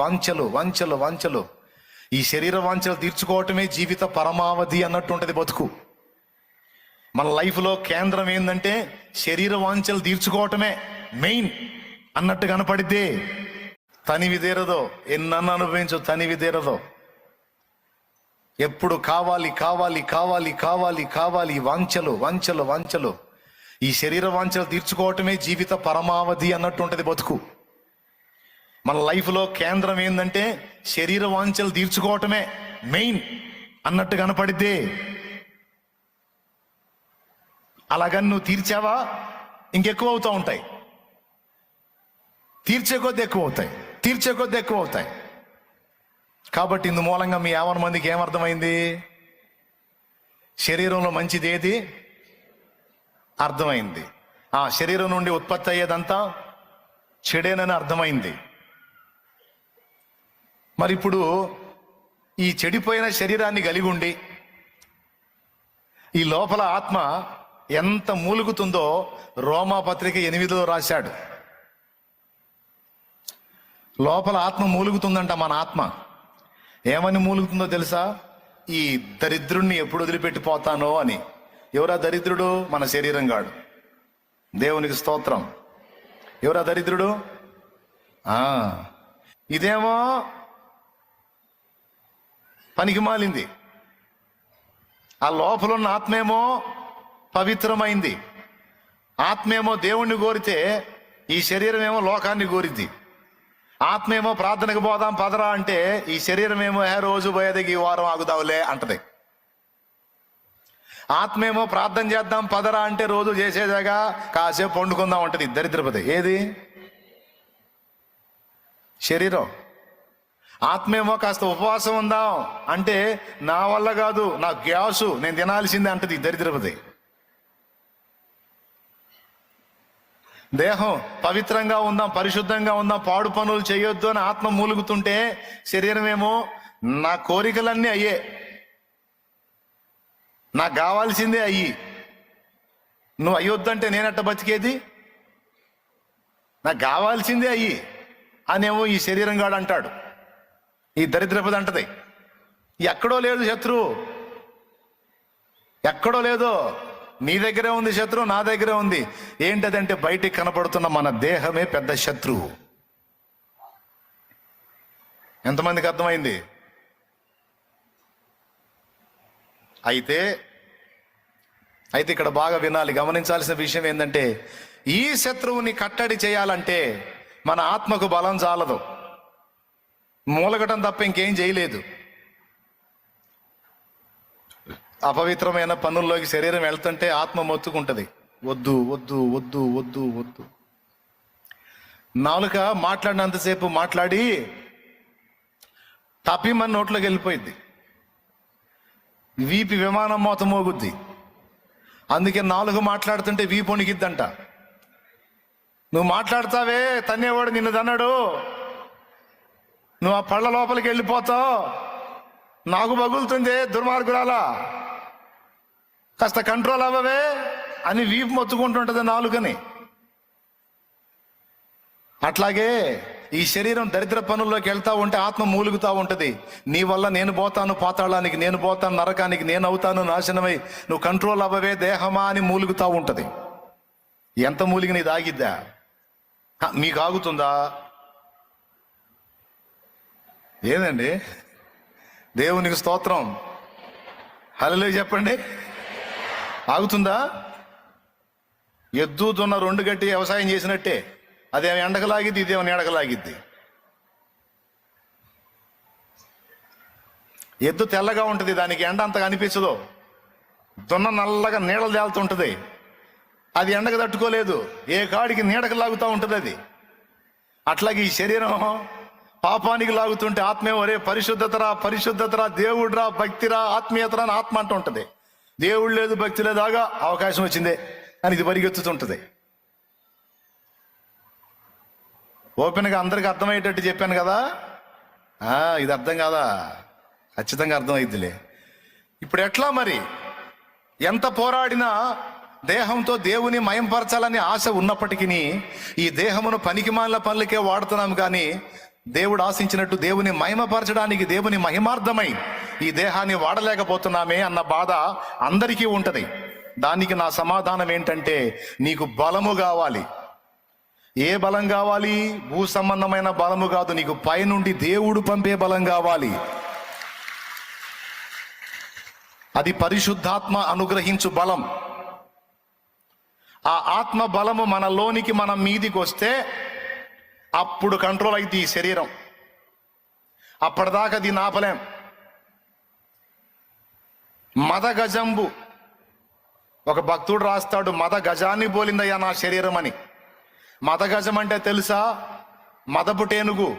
వాంఛలు వాంఛలు వాంఛలు ఈ శరీర వాంఛలు తీర్చుకోవటమే జీవిత పరమావధి అన్నట్టు ఉంటుంది బతుకు. మన లైఫ్లో కేంద్రం ఏంటంటే శరీర వాంఛలు తీర్చుకోవటమే మెయిన్ అన్నట్టు కనపడిద్దే తనివి తీరదో ఎన్నన్న అనుభవించు తనివి తీరదో ఎప్పుడు కావాలి కావాలి కావాలి కావాలి కావాలి వాంఛలు వాంఛలు వాంఛలు ఈ శరీర వాంఛలు తీర్చుకోవటమే జీవిత పరమావధి అన్నట్టు ఉంటుంది బతుకు. మన లైఫ్లో కేంద్రం ఏంటంటే శరీర వాంఛలు తీర్చుకోవటమే మెయిన్ అన్నట్టు కనపడిద్ది అలాగని నువ్వు తీర్చావా? ఇంకెక్కువ అవుతూ ఉంటాయి. తీర్చే కొద్ది ఎక్కువ అవుతాయి. తీర్చే కొద్ది ఎక్కువ అవుతాయి. కాబట్టి ఇందు మూలంగా మీ యావన మందికి ఏమర్థమైంది శరీరంలో మంచిది ఏది? అర్థమైంది. ఆ శరీరం నుండి ఉత్పత్తి అయ్యేదంతా చెడేనని అర్థమైంది. మరి ఇప్పుడు ఈ చెడిపోయిన శరీరాన్ని కలిగి ఉండి ఈ లోపల ఆత్మ ఎంత మూలుగుతుందో రోమా పత్రిక ఎనిమిదిలో రాశాడు. లోపల ఆత్మ మూలుగుతుందంట మన ఆత్మ. ఏమని మూలుగుతుందో తెలుసా? ఈ దరిద్రుణ్ణి ఎప్పుడు వదిలిపెట్టిపోతానో అని. ఎవరా దరిద్రుడు? మన శరీరం గాడు దేవునికి స్తోత్రం. ఎవరా దరిద్రుడు? ఆ ఇదేమో పనికి మాలింది. ఆ లోపల ఉన్న ఆత్మేమో పవిత్రమైంది. ఆత్మేమో దేవుణ్ణి కోరితే ఈ శరీరం ఏమో లోకాన్ని కోరిద్ది. ఆత్మేమో ప్రార్థనకు పోదాం పదరా అంటే ఈ శరీరం ఏమో ఏ రోజు పోయేదకి ఈ వారం ఆగుదావులే అంటది. ఆత్మేమో ప్రార్థన చేద్దాం పదరా అంటే రోజు చేసేదాగా కాసేపు వండుకుందాం అంటది దరిద్రపతి. ఏది? శరీరం. ఆత్మేమో కాస్త ఉపవాసం ఉందాం అంటే నా వల్ల కాదు నా గ్యాసు నేను తినాల్సిందే అంటది దరిద్రపతి. దేహం పవిత్రంగా ఉందాం పరిశుద్ధంగా ఉందాం పాడు పనులు చేయొద్దు అని ఆత్మ మూలుగుతుంటే శరీరమేమో నా కోరికలన్నీ అయ్యే. నాకు కావాల్సిందే అయ్యి. నువ్వు అయ్యొద్దంటే నేనట్ట బతికేది? నాకు కావాల్సిందే అయ్యి. అనేమో ఈ శరీరం గాడు అంటాడు. ఈ దరిద్రపది అంటది. ఎక్కడో లేదు శత్రువు. ఎక్కడో లేదో నీ దగ్గరే ఉంది శత్రువు నా దగ్గరే ఉంది. ఏంటదంటే బయటికి కనపడుతున్న మన దేహమే పెద్ద శత్రువు. ఎంతమందికి అర్థమైంది? అయితే అయితే ఇక్కడ బాగా వినాలి గమనించాల్సిన విషయం ఏంటంటే ఈ శత్రువుని కట్టడి చేయాలంటే మన ఆత్మకు బలం చాలదు. మూలగటం తప్ప ఇంకేం చేయలేదు. అపవిత్రమైన పనుల్లోకి శరీరం వెళ్తుంటే ఆత్మ మొత్తుకుంటుంది. వద్దు వద్దు వద్దు వద్దు వద్దు. నాలుక మాట్లాడినంతసేపు మాట్లాడి తప్పి మన నోట్లోకి వెళ్ళిపోయింది వీపి విమానం మోత మోగుద్ది. అందుకే నాలుగు మాట్లాడుతుంటే వీపు వణికిద్దంట. నువ్వు మాట్లాడతావే తన్నేవాడు నిన్ను తన్నాడు. నువ్వు ఆ పళ్ళ లోపలికి వెళ్ళిపోతావు. నాకు బగులుతుంది దుర్మార్గురాలా. కాస్త కంట్రోల్ అవ్వవే అని వీపు మొత్తుకుంటుంటుంది నాలుగని అట్లాగే ఈ శరీరం దరిద్ర పనుల్లోకి వెళ్తా ఉంటే ఆత్మ మూలుగుతూ ఉంటుంది. నీ వల్ల నేను పోతాను పాతాళానికి నేను పోతాను నరకానికి నేను అవుతాను నాశనమై నువ్వు కంట్రోల్ అవ్వవే దేహమా అని మూలుగుతా ఉంటుంది. ఎంత మూలిగి నీ దాగిద్దా మీకు ఆగుతుందా? ఏదండి? దేవునికి స్తోత్రం. హలో చెప్పండి. ఆగుతుందా? ఎద్దు దున్న రెండు గట్టి వ్యవసాయం చేసినట్టే. అదేమి ఎండకలాగిద్ది ఇదేమో నీడకలాగిద్ది? ఎద్దు తెల్లగా ఉంటుంది దానికి ఎండ అంతగా అనిపించదు. దున్న నల్లగా నీడలు తేలుతుంటుంది. అది ఎండకు తట్టుకోలేదు. ఏ కాడికి నీడకు లాగుతూ ఉంటుంది అది. అట్లాగే ఈ శరీరం పాపానికి లాగుతుంటే ఆత్మే ఒరే పరిశుద్ధతరా పరిశుద్ధతరా దేవుడురా భక్తిరా ఆత్మీయతరా అని ఆత్మ అంటూ ఉంటుంది. దేవుడు లేదు భక్తి లేదాగా అవకాశం వచ్చిందే అని ఇది పరిగెత్తుతుంటుంది. ఓపెన్గా అందరికి అర్థమయ్యేటట్టు చెప్పాను కదా? ఇది అర్థం కాదా? ఖచ్చితంగా అర్థమైద్దిలే. ఇప్పుడు ఎట్లా మరి? ఎంత పోరాడినా దేహంతో దేవుని మయంపరచాలని ఆశ ఉన్నప్పటికీ ఈ దేహమును పనికిమాల పనులకే వాడుతున్నాం కానీ దేవుడు ఆశించినట్టు దేవుని మహిమపరచడానికి దేవుని మహిమార్థమై ఈ దేహాన్ని వాడలేకపోతున్నామే అన్న బాధ అందరికీ ఉంటుంది. దానికి నా సమాధానం ఏంటంటే నీకు బలము కావాలి. ఏ బలం కావాలి? భూ సంబంధమైన బలము కాదు. నీకు పైనుండి దేవుడు పంపే బలం కావాలి. అది పరిశుద్ధాత్మ అనుగ్రహించు బలం. ఆ ఆత్మ బలము మనలోనికి మన మీదికి వస్తే అప్పుడు కంట్రోల్ అయితే ఈ శరీరం. అప్పటిదాకా దీన్ని ఆపలేం. మద గజంబు ఒక భక్తుడు రాస్తాడు మద గజాన్ని పోలిందయ్యా నా శరీరం అని. మద గజం అంటే తెలుసా? మదపు టేనుగు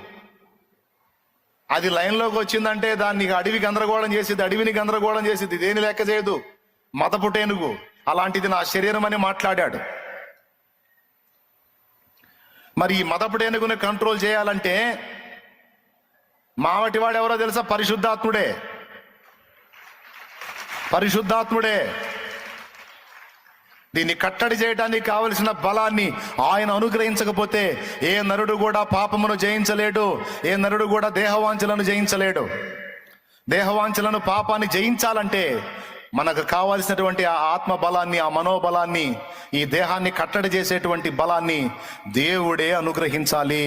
అది లైన్లోకి వచ్చిందంటే దాన్ని అడవి గందరగోళం చేసింది అడవిని గందరగోళం చేసింది దేని లెక్క చేయదు? మదపు టేనుగు అలాంటిది నా శరీరం అని మాట్లాడాడు. మరి ఈ మదపుడేనుగుని కంట్రోల్ చేయాలంటే మావటి వాడు ఎవరో తెలుసా? పరిశుద్ధాత్ముడే. పరిశుద్ధాత్ముడే. దీన్ని కట్టడి చేయడానికి కావలసిన బలాన్ని ఆయన అనుగ్రహించకపోతే ఏ నరుడు కూడా పాపమును జయించలేడు ఏ నరుడు కూడా దేహవాంఛలను జయించలేడు. దేహవాంఛలను పాపాన్ని జయించాలంటే మనకు కావాల్సినటువంటి ఆ ఆత్మ బలాన్ని ఆ మనోబలాన్ని ఈ దేహాన్ని కట్టడి చేసేటువంటి బలాన్ని దేవుడే అనుగ్రహించాలి.